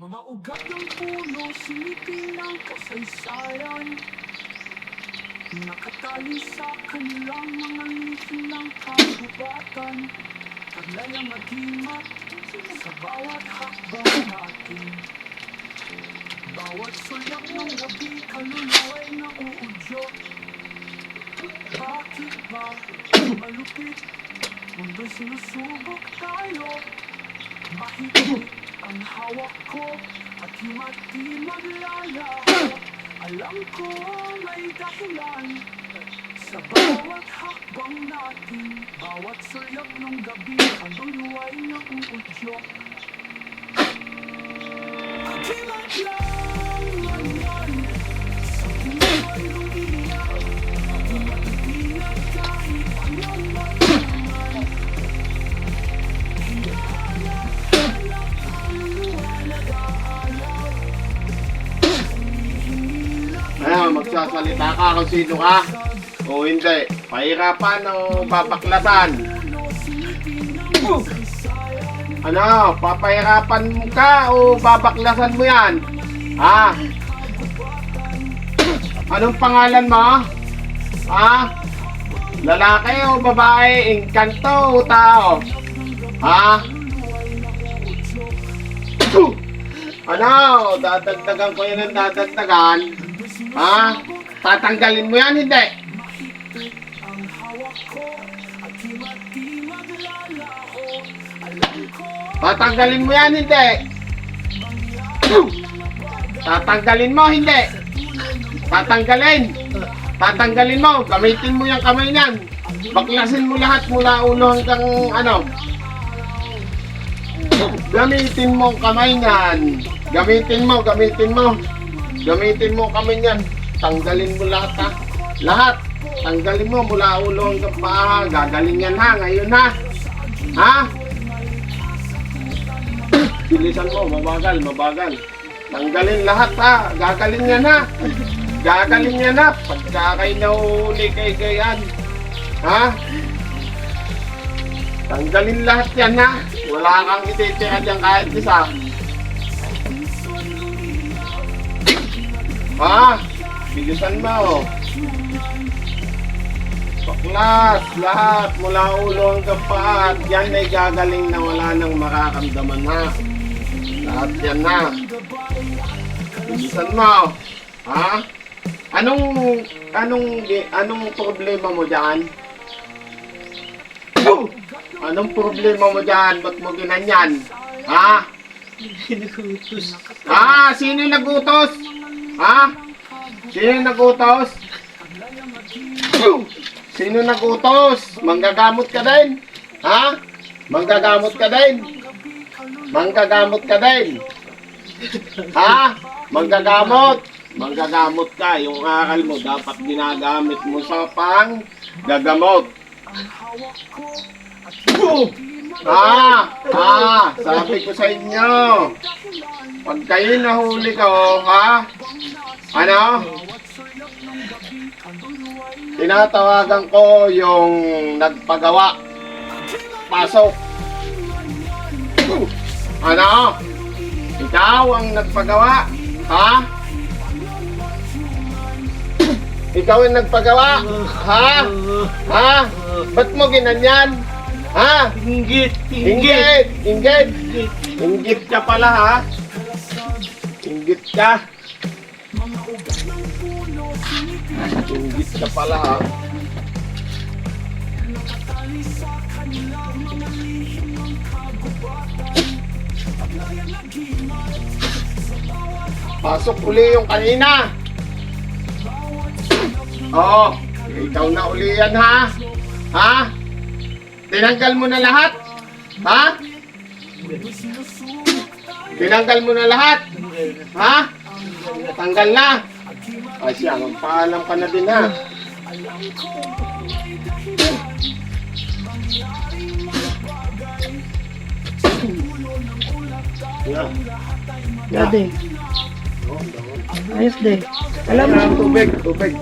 Mga ugat ng puno, silipin ng kasaysayan. Nakatali sa kanilang mga ngipin ng kagubatan. Taglay ang agimat sa bawat hakbang natin. Bawat sulok ng gabi, kaluluwa'y nauudyok Bakit ba malupit? Mundo'y sinusubok tayo. Mahigpit ang hawak ko at himati maglalaho Alam ko may dahilan sa bawat hakbang natin. Bawat sulok ng gabi, kaluluwa'y nauudyok Akilat magsasalita ka kung sino ka? O hindi. Pahirapan o babaklasan? Ano, papahirapan mo ka o babaklasan mo yan? Ha? Anong pangalan mo? Ha? Lalaki o babae? Engkanto o tao? Ha? Ano? Dadagdagan ko yan ang dadagdagan? Ha? Tatanggalin mo yan, hindi? Tatanggalin mo yan, hindi? Tatanggalin mo, hindi? Tatanggalin. Tatanggalin mo. Gamitin mo yung kamay niyan. Baklasin mo lahat mula ulo hanggang ano. Gamitin mo ang kamay niyan. Gamitin mo, gamitin mo. Gamitin mo kamay niyan. Tanggalin mo lahat ha. Lahat. Tanggalin mo mula ulo hanggang paa. Gagaling yan ha. Ngayon ha. Ha? Bilisan mo, mabagal, mabagal. Tanggalin lahat ha. Gagaling yan ha. Gagaling yan ha. Pagka kayo nahuli kay gayan. Ha? Tanggalin lahat yan ha. Wala kang ititira dyan kahit isa. Ha? Bilisan mo. Baklas, lahat mula ulo hanggang paa. At Yan ay gagaling na wala nang makakamdaman ha. Lahat yan na. Bilisan mo. Ha? Anong anong anong problema mo diyan? Anong problema mo diyan? Ba't mo ginanyan? Ha? Sinukutos. Ah, sino yung nagutos? Ha? Sino nagutos? Sino nagutos? Manggagamot ka din? Ha? Manggagamot ka din? Manggagamot ka din? Ha? Manggagamot? Manggagamot ka. Yung aral mo dapat ginagamit mo sa pang gagamot. Ah, ah, sabi ko sa inyo. Pag kayo nahuli ko, ha? Ano? Tinatawagan ko yung nagpagawa. Pasok. Ano? Ikaw ang nagpagawa? Ha? Ikaw ang nagpagawa? Ha? Ha? Ba't mo ginanyan? Ha? Inggit! Inggit! Inggit! Inggit! Inggit ka pala ha? Inggit ka? Inggit ka pala ha? Pasok uli yung kanina. Oo. Ikaw na uli yan ha? Ha? Tinanggal mo na lahat? Ha? Tinanggal mo na lahat? Ha? Tanggal na? Ay siya, magpaalam ka na din ha. Yeah. Dati. Ayos din. Alam mo, Tubig, tubig.